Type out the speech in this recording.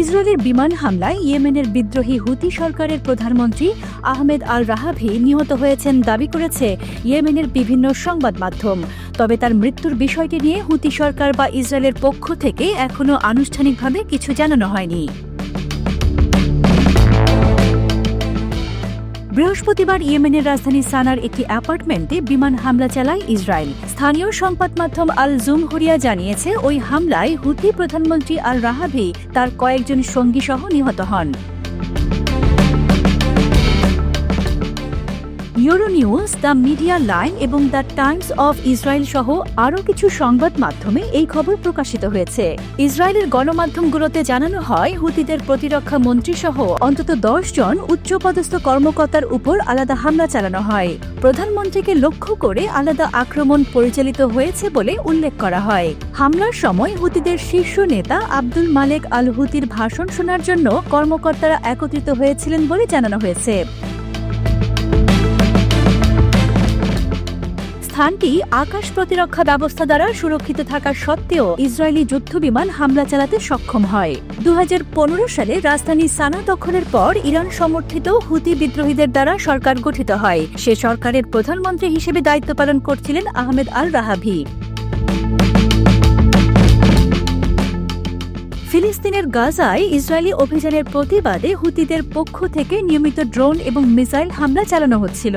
ইসরায়েলের বিমান হামলায় ইয়েমেনের বিদ্রোহী হুতি সরকারের প্রধানমন্ত্রী আহমেদ আল রাহাভি নিহত হয়েছেন দাবি করেছে ইয়েমেনের বিভিন্ন সংবাদ মাধ্যম। তবে তার মৃত্যুর বিষয়টি নিয়ে হুতি সরকার বা ইসরায়েলের পক্ষ থেকে এখনও আনুষ্ঠানিকভাবে কিছু জানানো হয়নি। বৃহস্পতিবার ইয়েমেনের রাজধানী সানার একটি অ্যাপার্টমেন্টে বিমান হামলা চালায় ইসরায়েল। স্থানীয় সংবাদ মাধ্যম আল জুম হুরিয়া জানিয়েছে, ওই হামলায় হুতি প্রধানমন্ত্রী আল রাহাভি তার কয়েকজন সঙ্গী সহ নিহত হন। Euro News the Media Line এবং দ্য টাইমস অব ইসরায়েল সহ আরও কিছু সংবাদ মাধ্যমে এই খবর প্রকাশিত হয়েছে। ইসরায়েলের গণমাধ্যমগুলোতে জানানো হয়, হুতিদের প্রতিরক্ষা মন্ত্রী সহ অন্তত দশ জন উচ্চপদস্থ কর্মকর্তার উপর আলাদা হামলা চালানো হয়। প্রধানমন্ত্রীকে লক্ষ্য করে আলাদা আক্রমণ পরিচালিত হয়েছে বলে উল্লেখ করা হয়। হামলার সময় হুতিদের শীর্ষ নেতা আব্দুল মালেক আল হুতির ভাষণ শোনার জন্য কর্মকর্তারা একত্রিত হয়েছিলেন বলে জানানো হয়েছে। স্থানটি আকাশ প্রতিরক্ষা ব্যবস্থা দ্বারা সুরক্ষিত থাকা সত্ত্বেও ইসরায়েলি যুদ্ধবিমান হামলা চালাতে সক্ষম হয়। দু হাজার পনেরো সালে রাজধানী সানা দখলের পর ইরান সমর্থিত হুতি বিদ্রোহীদের দ্বারা সরকার গঠিত হয়। সে সরকারের প্রধানমন্ত্রী হিসেবে দায়িত্ব পালন করছিলেন আহমেদ আল রাহাভি ফিলিস্তিনের গাজায় ইসরায়েলি অভিযানের প্রতিবাদে হুতিদের পক্ষ থেকে নিয়মিত ড্রোন এবং মিসাইল হামলা চালানো হচ্ছিল।